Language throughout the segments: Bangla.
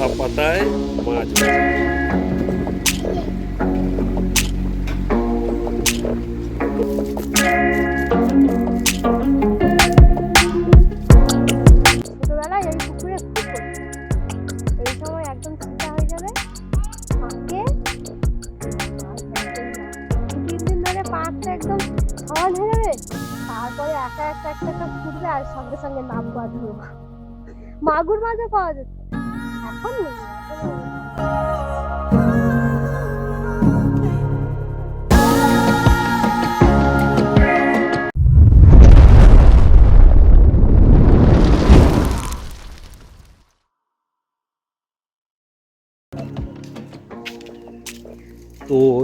কলা পাতায় তারপরে একা একটা একটা একটা ফুটবে আর সঙ্গে সঙ্গে নামবো আর ধরবো মাগুর মাছও পাওয়া যেত তো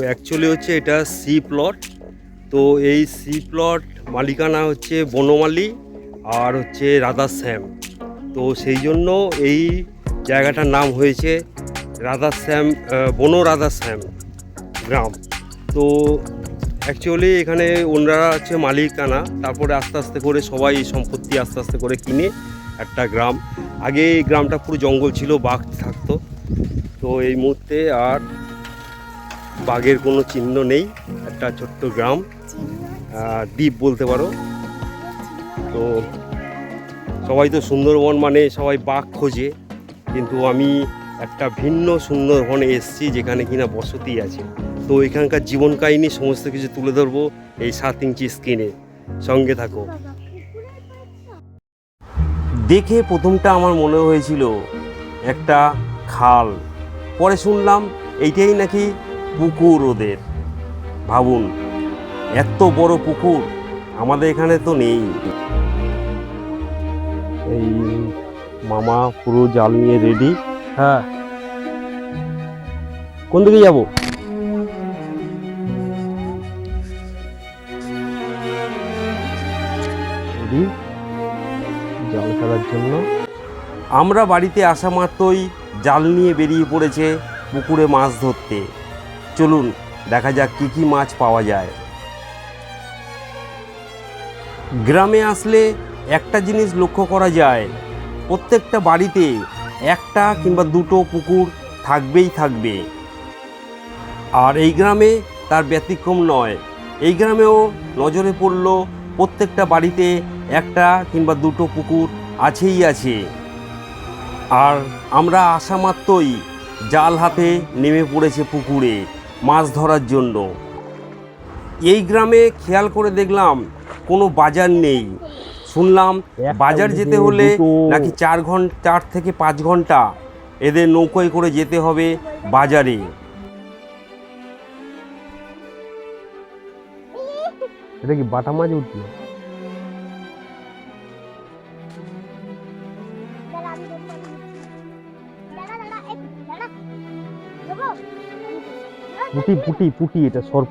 অ্যাকচুয়ালি হচ্ছে এটা সি প্লট তো এই সি প্লট মালিকানা হচ্ছে বনমালী আর হচ্ছে রাধা শ্যাম। তো সেই জন্য এই জায়গাটার নাম হয়েছে রাধা শ্যাম আহ, বন রাধা শ্যাম গ্রাম। তো অ্যাকচুয়ালি এখানে ওনারা হচ্ছে মালিকানা তারপরে আস্তে আস্তে করে সবাই সম্পত্তি আস্তে আস্তে করে কিনে একটা গ্রাম। আগে এই গ্রামটা পুরো জঙ্গল ছিল বাঘ থাকতো। তো এই মুহূর্তে আর বাঘের কোনো চিহ্ন নেই একটা ছোট্ট গ্রাম। দ্বীপ বলতে পারো। তো সবাই তো সুন্দরবন মানে সবাই বাঘ খোঁজে। কিন্তু আমি একটা ভিন্ন সুন্দরবনে এসেছি যেখানে কিনা বসতি আছে। তো এখানকার জীবন কাহিনী সমস্ত কিছু তুলে ধরবো এই সাত ইঞ্চি স্ক্রিনে সঙ্গে থাকো। দেখে প্রথমটা আমার মনে হয়েছিল একটা খাল। পরে শুনলাম এইটাই নাকি পুকুর ওদের। ভাবুন, এত বড় পুকুর আমাদের এখানে তো নেই। এই মামা পুরো জাল নিয়ে রেডি হ্যাঁ। কোন দিকে যাব? জাল ফেলার জন্য। আমরা বাড়িতে আসা মাত্রই জাল নিয়ে বেরিয়ে পড়েছে পুকুরে মাছ ধরতে। চলুন দেখা যাক কী কী মাছ পাওয়া যায়। গ্রামে আসলে একটা জিনিস লক্ষ্য করা যায়। প্রত্যেকটা বাড়িতে একটা কিংবা দুটো পুকুর থাকবেই থাকবে। আর এই গ্রামে তার ব্যতিক্রম নয়। এই গ্রামেও নজরে পড়ল প্রত্যেকটা বাড়িতে একটা কিংবা দুটো পুকুর আছেই আছে। আর আমরা আসা মাত্রই জাল হাতে নেমে পড়েছে পুকুরে মাছ ধরার জন্য। এই গ্রামে খেয়াল করে দেখলাম কোনো বাজার নেই। শুনলাম বাজার যেতে হলে নাকি চার ঘণ্টা চার থেকে পাঁচ ঘণ্টা এদের নৌকোয় করে যেতে হবে বাজারে এটা কি বাটা মাছ উঠল? পুটি পুটি পুটি এটা সর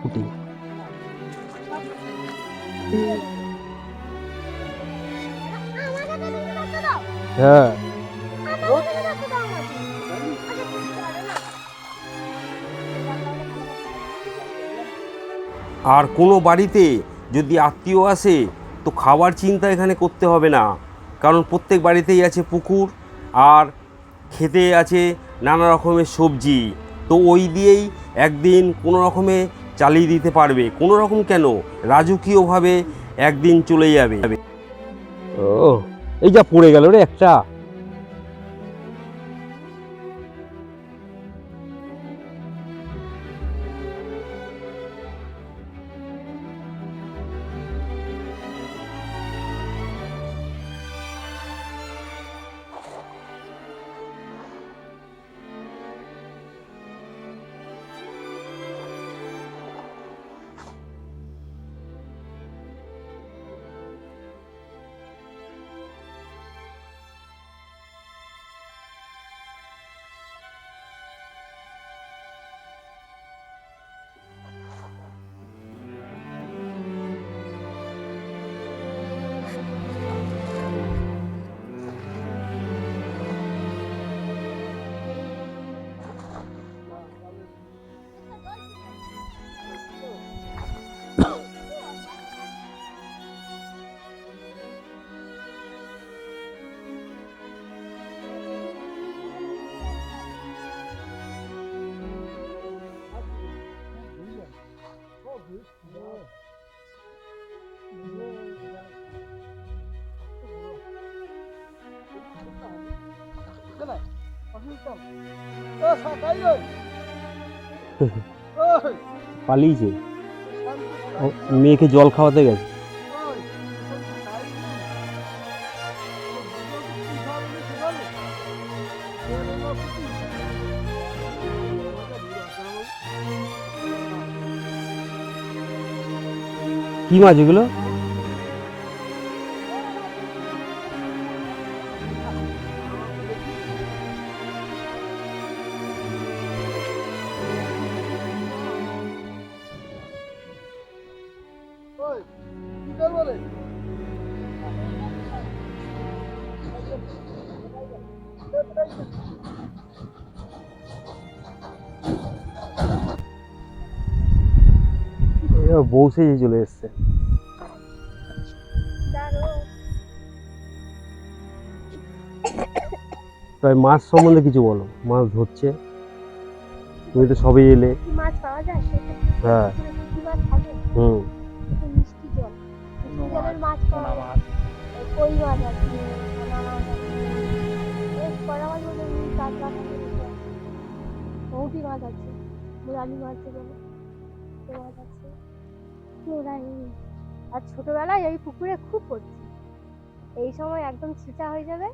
হ্যাঁ। আর কোনো বাড়িতে যদি আত্মীয় আসে তো খাবার চিন্তা এখানে করতে হবে না। কারণ প্রত্যেক বাড়িতেই আছে পুকুর আর খেতে আছে নানা রকমের সবজি। তো ওই দিয়েই একদিন কোনো রকমে চালিয়ে দিতে পারবে। কোনো রকম কেন? রাজকীয়ভাবে একদিন চলে যাবে। ও এই যা পড়ে গেল রে একটা। পালিয়েছে। মেয়েকে জল খাওয়াতে গেছে। কি মাছ এগুলো? বউ চলে এসছে। তাই মাছ সম্বন্ধে কিছু বলো মাছ ধরছে তুমি তো সবই এলে। কি মাছ পাওয়া যায়? সেটা হ্যাঁ হুম। একটু মিষ্টি জল। মিষ্টি জলের মাছ পাওয়া যায়। মাছ। আছে? মাছ আছে। মুরালি আর ছোটবেলায় এই পুকুরে খুব পড়ছি। এই সময় একদম ছিটা হয়ে যাবে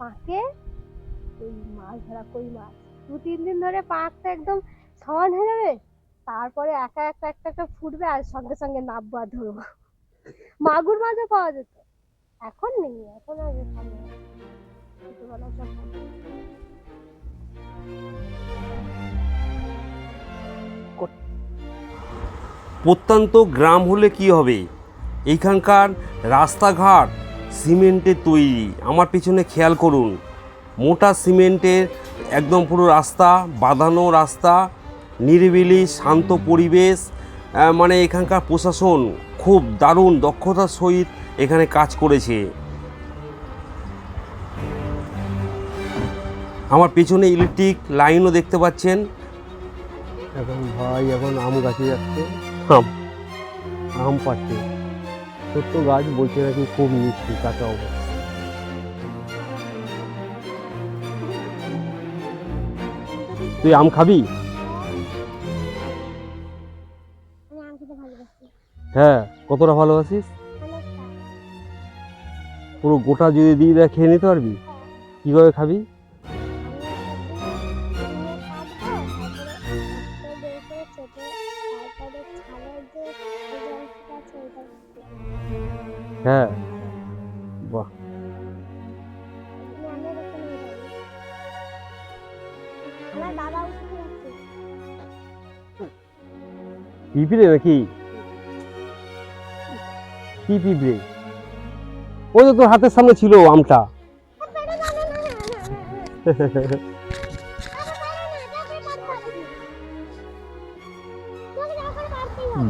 পাঁকে ওই মাছ ধরা কই মাছ। দু তিন দিন ধরে পাঁকটা একদম সমান হয়ে যাবে, তারপরে একা একটা একটা একটা ফুটবে আর সঙ্গে সঙ্গে নামবো আর ধরবো। মাগুর মাছও পাওয়া যেত। এখন নেই, এখন আর। ছোটবেলায় সব প্রত্যন্ত গ্রাম হলে কি হবে? এইখানকার রাস্তাঘাট সিমেন্টের তৈরি। আমার পিছনে খেয়াল করুন। মোটা সিমেন্টের একদম পুরো রাস্তা, বাঁধানো রাস্তা, নিরিবিলি, শান্ত পরিবেশ মানে এখানকার প্রশাসন খুব দারুণ দক্ষতার সহিত এখানে কাজ করেছে। আমার পেছনে ইলেকট্রিক লাইনও দেখতে পাচ্ছেন। এখন ভাই, এখন আম গাছে যাচ্ছে। আম আম পাচ্ছে। ছোট্ট গাছ বলছে নাকি খুব মিষ্টি কাঁচা অবস্থা তুই আম খাবি? হ্যাঁ কতটা ভালোবাসিস? পুরো গোটা যদি দিয়ে দেয় খেয়ে নিতে পারবি? কীভাবে খাবি? হ্যাঁ। বাহ। পিঁপড়ে নাকি কি? পিঁপড়ে? ওই তো তোর হাতের সামনে ছিল আমটা।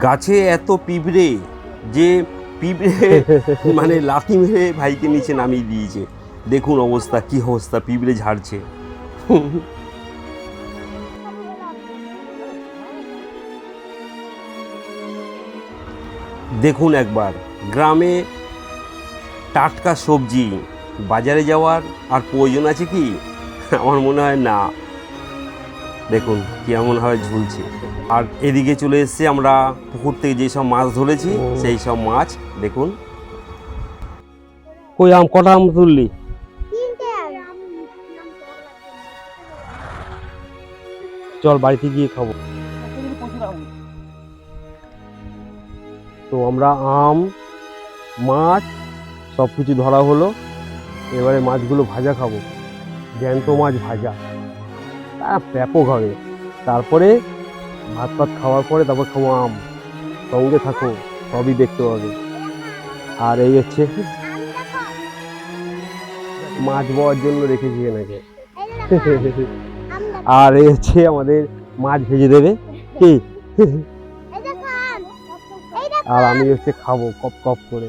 গাছে এত পিঁপড়ে যে পিঁপড়ে মানে লাথি মেরে ভাইকে নিচে নামিয়ে দিয়েছে। দেখুন অবস্থা কি অবস্থা পিঁপড়ে ঝাড়ছে। দেখুন একবার গ্রামে টাটকা সবজি বাজারে যাওয়ার আর প্রয়োজন আছে কি? আমার মনে হয় না। দেখুন কেমনভাবে ঝুলছে। আর এদিকে চলে এসেছে আমরা পুকুর থেকে যেসব মাছ ধরেছি সেই সব মাছ দেখুন। কই আম কটা আম তুললি চল বাড়িতে গিয়ে খাব। তো আমরা আম মাছ সব কিছু ধরা হলো। এবারে মাছগুলো ভাজা খাব। জ্যান্ত মাছ ভাজা। ব্যাপক হবে। তারপরে ভাত ভাত খাওয়ার পরে তারপর খাব আম। সঙ্গে থাকো সবই দেখতে পাবে। আর এই হচ্ছে মাছ বওয়ার জন্য রেখেছি এনাকে। আর এই হচ্ছে আমাদের মাছ ভেজে দেবে। কি? আর আমি হচ্ছে খাব কপ কপ করে।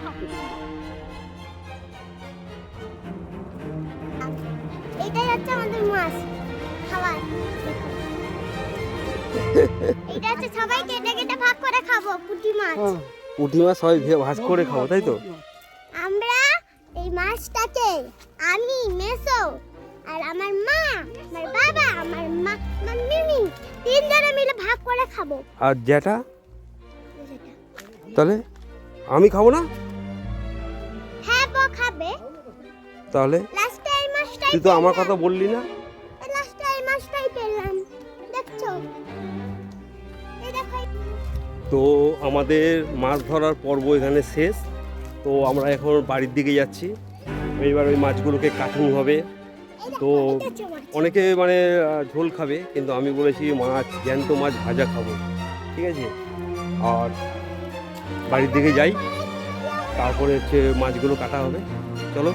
খাচ্ছি। এটাই হচ্ছে আমাদের মাছ খাবার। দেখো। এটা হচ্ছে সবাই কেটে কেটে ভাগ করে খাব পুঁটি মাছ। পুঁটি মাছ সবাই ভে- করে খাব তাই তো? আমরা এই মাছটাকে আমি মেসো আর আমার মা আমার বাবা আমার মা আমার মিমি তিনজনে মিলে ভাগ করে খাব। আর যেটা তাহলে আমি খাব না? হ্যাঁ বো খাবে। তাহলে? লাস্টে এই মাছটাই তুই তো আমার কথা বললি না। লাস্টে এই মাছটাই পেলাম। দেখছ? তো আমাদের মাছ ধরার পর্ব এখানে শেষ। তো আমরা এখন বাড়ির দিকে যাচ্ছি। এইবার ওই মাছগুলোকে কাটুন হবে। তো। অনেকে মানে ঝোল খাবে, কিন্তু আমি বলেছি মাছ, জ্যান্ত মাছ ভাজা খাব, ঠিক আছে আর বাড়ির দিকে যাই, তারপরে হচ্ছে মাছগুলো কাটা হবে, চলো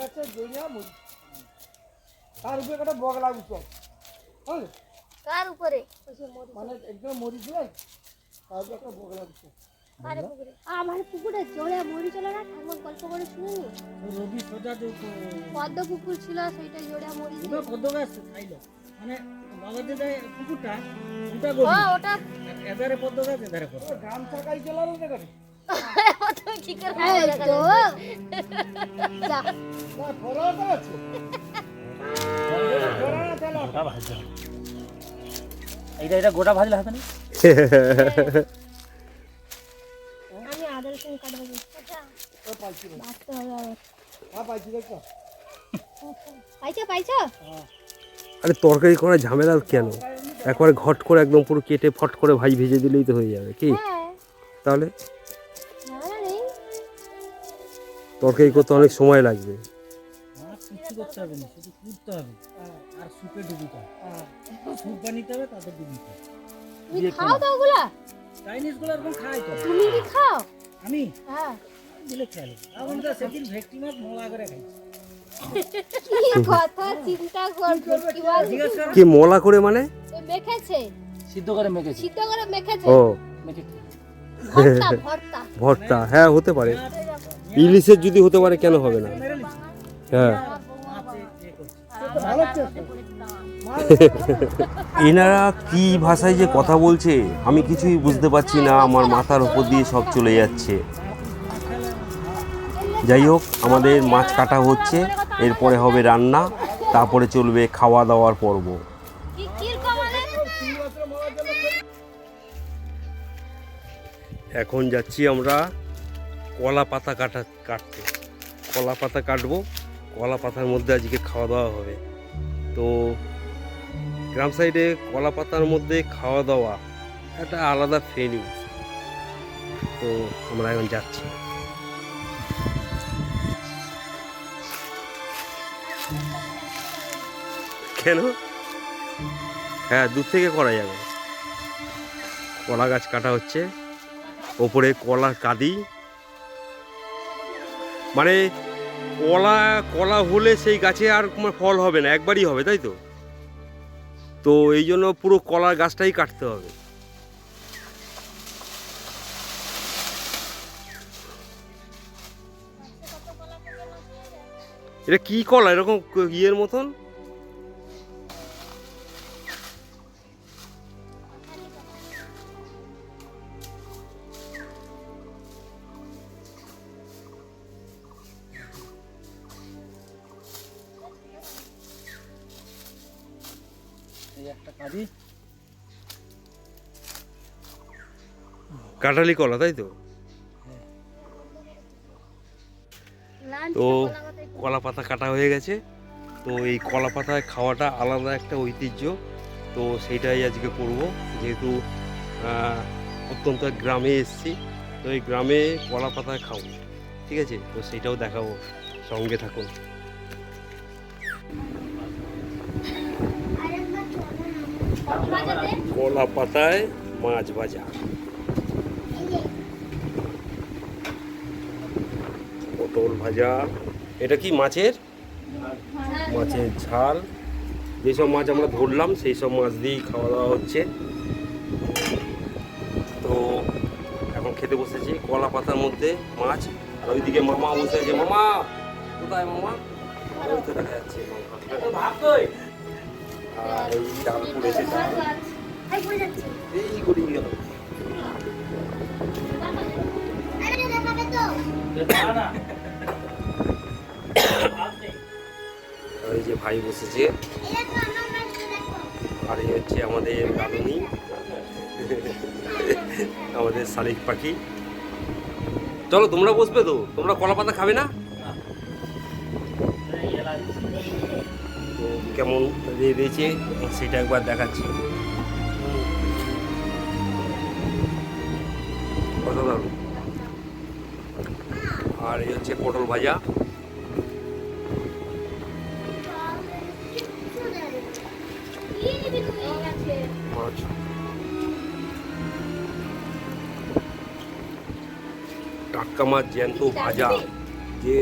গাছে জড়িয়া মুড়ি তার উপরে? একটা কার উপরে মানে একদম মরি ছিল তার উপরে? একটা বগলা উৎসব আমার পুকুরে জোরে মরি চলে না ঠাকুর গল্প করে শুনিনি রবি সোজা পদ্ম পুকুর ছিল সেইটা জোরে মরি। কত গাছ খাইল। মানে বাবা পুকুরটা ওটা পদ্ম গাছ পদ্ম করে কি করে তো যা না আছে গোটা ভাজতে এইটা এটা গোটা ভাজলে হবে না আমি আদার সঙ্গে কাটবো ও পাইছি বাঁচতে হবে আবার পাইছি দেখো পাইছো পাইছো আরে তরকারি করা ঝামেলা কেন? একবার ঘট করে একদম পুরো কেটে ফট করে ভাই ভেজে দিলেই তো হয়ে যাবে কি? হ্যাঁ। তাহলে? তরকারি করতে অনেক সময় লাগবে। করতে হবে না শুধু কুটতে হবে। আর সুপে ডুবিতে হ্যাঁ। সুপ বানিতে হবে তাদের ডুবিতে তুমি খাও তো ওগুলা? চাইনিজগুলো এরকম খাই তো। তুমি কি খাও? আমি? হ্যাঁ। দিলে খেয়াল আমি তো সেদিন ভেটকি মাছ মোলা করে খাইছি। কি মলা করে মানে? মেখেছে। সিদ্ধ করে মেখেছি। সিদ্ধ করে মেখেছে। ও। মেখে ভর্তা ভর্তা। ভর্তা হ্যাঁ হতে পারে। ইলিশের যদি হতে পারে কেন হবে না? হ্যাঁ। এনারা কি ভাষায় যে কথা বলছে আমি কিছুই বুঝতে পারছি না। আমার মাথার উপর দিয়ে সব চলে যাচ্ছে। যাই হোক আমাদের মাছ কাটা হচ্ছে এরপরে হবে রান্না তারপরে চলবে খাওয়া দাওয়ার পর্ব এখন যাচ্ছি আমরা কলা পাতা কাটা কাটতে। কলা পাতা কাটবো, কলা পাতার মধ্যে আজকে খাওয়া দাওয়া হবে। তো গ্রাম সাইডে কলা পাতার মধ্যে খাওয়া দাওয়া একটা আলাদা ফিলিং তো আমরা এখন যাচ্ছি। কেন? হ্যাঁ দূর থেকে করা যাবে। কলা গাছ কাটা হচ্ছে। ওপরে কলা কাদি। মানে কলা কলা হলে সেই গাছে আর ফল হবে না, একবারই হবে, তাই তো? তো এই জন্য পুরো কলার গাছটাই কাটতে হবে। এটা কি কলা? এরকম ইয়ের মতন? কাঁঠালি কলা তাই তো? তো কলা পাতা কাটা হয়ে গেছে। তো এই কলা পাতায় খাওয়াটা আলাদা একটা ঐতিহ্য। তো সেইটাই আজকে করব। যেহেতু অত্যন্ত গ্রামে এসেছি তো এই গ্রামে কলা পাতায় খাব। ঠিক আছে? তো সেইটাও দেখাবো। সঙ্গে থাকুন কলা পাতায় মাছ ভাজা। পটল ভাজা। এটা কি মাছের? মাছের ঝাল। যেসব মাছ আমরা ধরলাম সেই সব মাছ দিয়েই খাওয়া দাওয়া হচ্ছে। তো এখন খেতে বসেছি কলা পাতার মধ্যে মাছ আর ওইদিকে মামা বসে আছে। মামা কোথায় মামা? দেখা যাচ্ছে। আর এই ডাল পড়েছে। ডাল এই গেল। আর ভাই বসেছে। আর এই হচ্ছে আমাদের রাধুনি আমাদের শালিক পাখি। চলো, তোমরা বসবে তো। তোমরা কলা পাতা খাবে না? কেমন রয়েছে, সেটা একবার দেখাচ্ছি। আর এই হচ্ছে পটল ভাজা। টাটকা মাছ জ্যান্ত ভাজা যে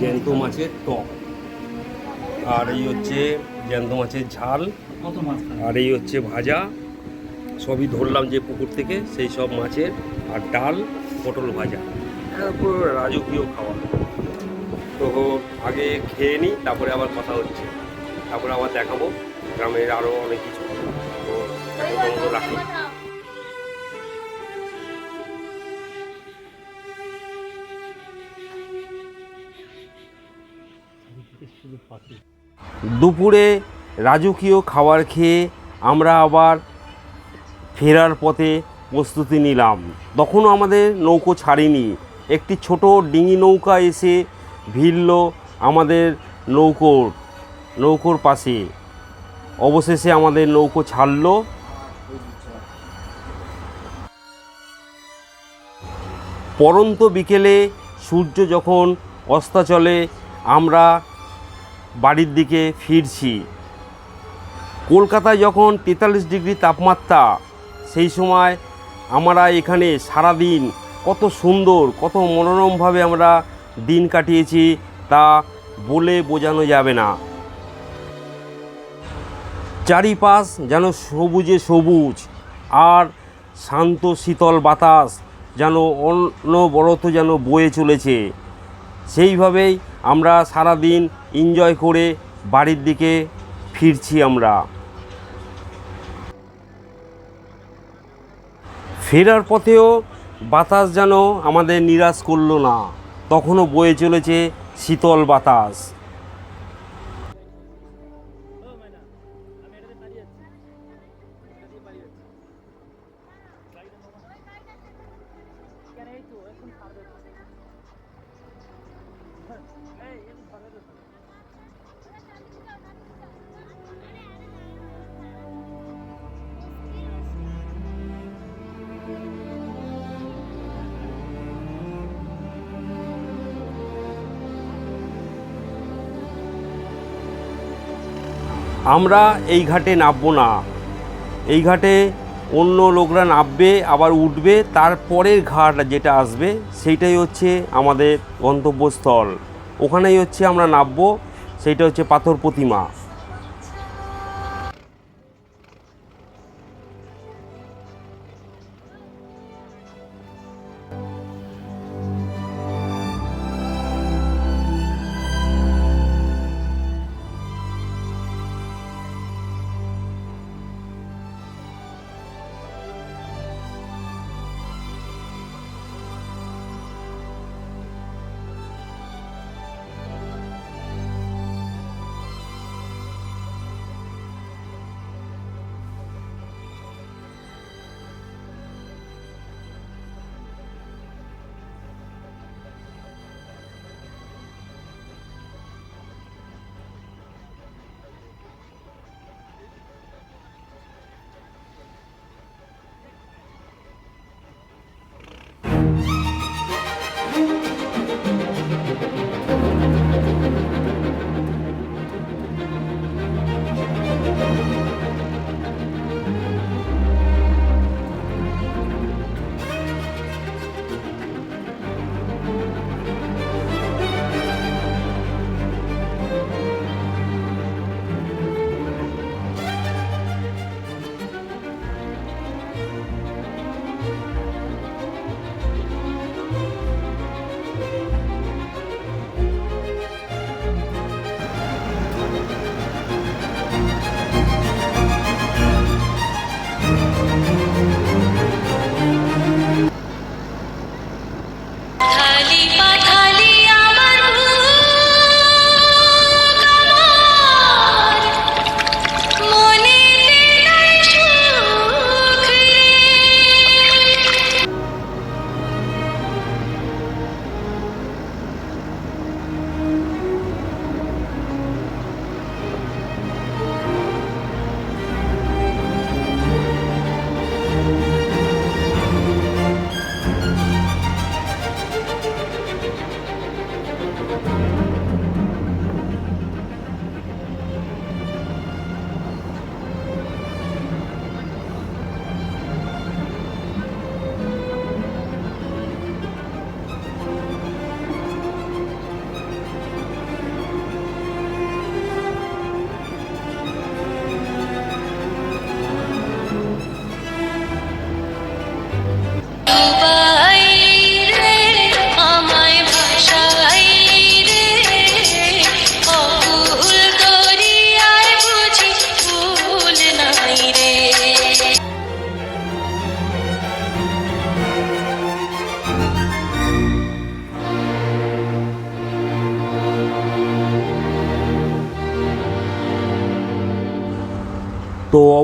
জ্যান্ত মাছের টক আর এই হচ্ছে জ্যান্ত মাছের ঝাল? আর এই হচ্ছে ভাজা সবই ধরলাম যে পুকুর থেকে সেই সব মাছের আর ডাল পটল ভাজা রাজকীয় খাবার তো আগে খেয়ে নিই, তারপরে আবার কথা হচ্ছে। তারপরে আবার দেখাবো, গ্রামের আরও অনেক কিছু। তো রাখি। দুপুরে রাজকীয় খাবার খেয়ে আমরা আবার ফেরার পথে প্রস্তুতি নিলাম। তখনও আমাদের নৌকো ছাড়িনি। একটি ছোট ডিঙি নৌকা এসে ভিড়ল আমাদের নৌকোর নৌকোর পাশে। অবশেষে আমাদের নৌকো ছাড়ল। পরন্ত বিকেলে সূর্য যখন অস্তাচলে আমরা বাড়ির দিকে ফিরছি। কলকাতায় যখন তেতাল্লিশ ডিগ্রি তাপমাত্রা, সেই সময় আমরা এখানে সারাদিন কত সুন্দর, কত মনোরমভাবে আমরা দিন কাটিয়েছি, তা বলে বোঝানো যাবে না। চারিপাশ যেন সবুজে সবুজ, আর শান্ত শীতল বাতাস যেন অনবরত যেন বয়ে চলেছে। সেইভাবেই আমরা সারা দিন এনজয় করে বাড়ির দিকে ফিরছি আমরা। ফেরার পথেও বাতাস যেন আমাদের নিরাশ করল না। তখনও বয়ে চলেছে শীতল বাতাস। আমরা এই ঘাটে নামবো না। এই ঘাটে অন্য লোকরা নামবে, আবার উঠবে, তারপরের ঘাট যেটা আসবে, সেইটাই হচ্ছে আমাদের গন্তব্যস্থল। ওখানেই হচ্ছে আমরা নামবো, সেইটা হচ্ছে পাথর প্রতিমা।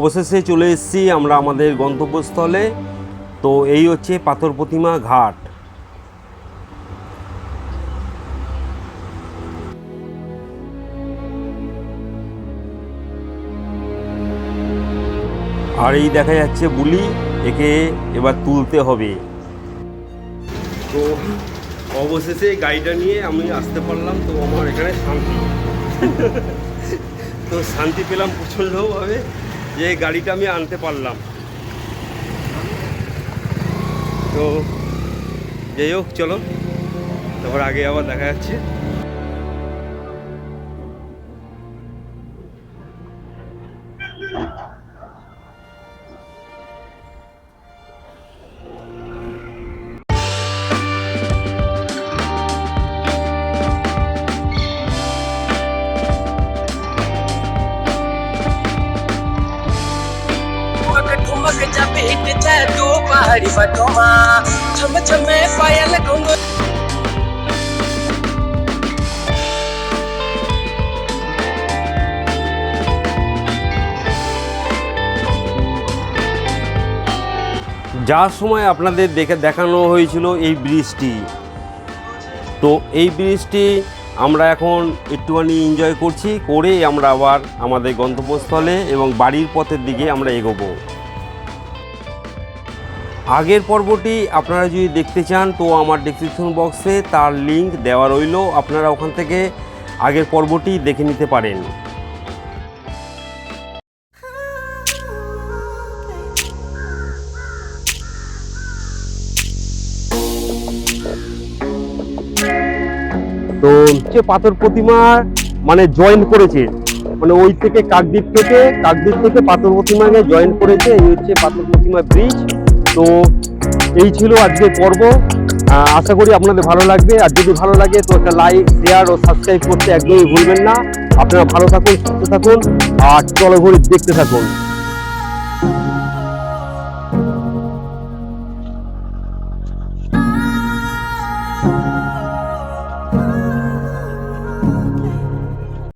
অবশেষে চলে এসেছি আমরা আমাদের গন্তব্যস্থলে। তো এই হচ্ছে পাথর প্রতিমা ঘাট। আর এই দেখা যাচ্ছে বুলি, একে এবার তুলতে হবে। তো অবশেষে গাড়িটা নিয়ে আমি আসতে পারলাম, তো আমার এখানে শান্তি। তো শান্তি পেলাম প্রচণ্ডভাবে। যে গাড়িটা আমি আনতে পারলাম। তো যাই হোক চলো। তারপর আগে আবার দেখা যাচ্ছে। तू पहाड़ी बटोमा छम छमे पायल घुंघरू যার সময় আপনাদের দেখে দেখানো হয়েছিল এই ব্রিজটি তো এই ব্রিজটি আমরা এখন একটুখানি এনজয় করছি করে আমরা আবার আমাদের গন্তব্যস্থলে এবং বাড়ির পথের দিকে আমরা এগোবো আগের পর্বটি আপনারা যদি দেখতে চান, তো আমার ডেসক্রিপশন বক্সে তার লিংক দেওয়া রইল। আপনারা ওখান থেকে আগের পর্বটি দেখে নিতে পারেন। তো হচ্ছে পাথর প্রতিমা মানে জয়েন করেছে। মানে ওই থেকে কাকদ্বীপ থেকে কাকদ্বীপ থেকে পাথর প্রতিমাকে জয়েন করেছে। এই হচ্ছে পাথর প্রতিমা ব্রিজ তো এই ছিল আজকে পর্ব। আশা করি আপনাদের ভালো লাগবে। আর যদি ভালো লাগে, তো একটা লাইক শেয়ার ও সাবস্ক্রাইব করতে একদমই ভুলবেন না। আপনারা ভালো থাকুন, সুস্থ থাকুন, আর চলো ঘুরি দেখতে থাকুন।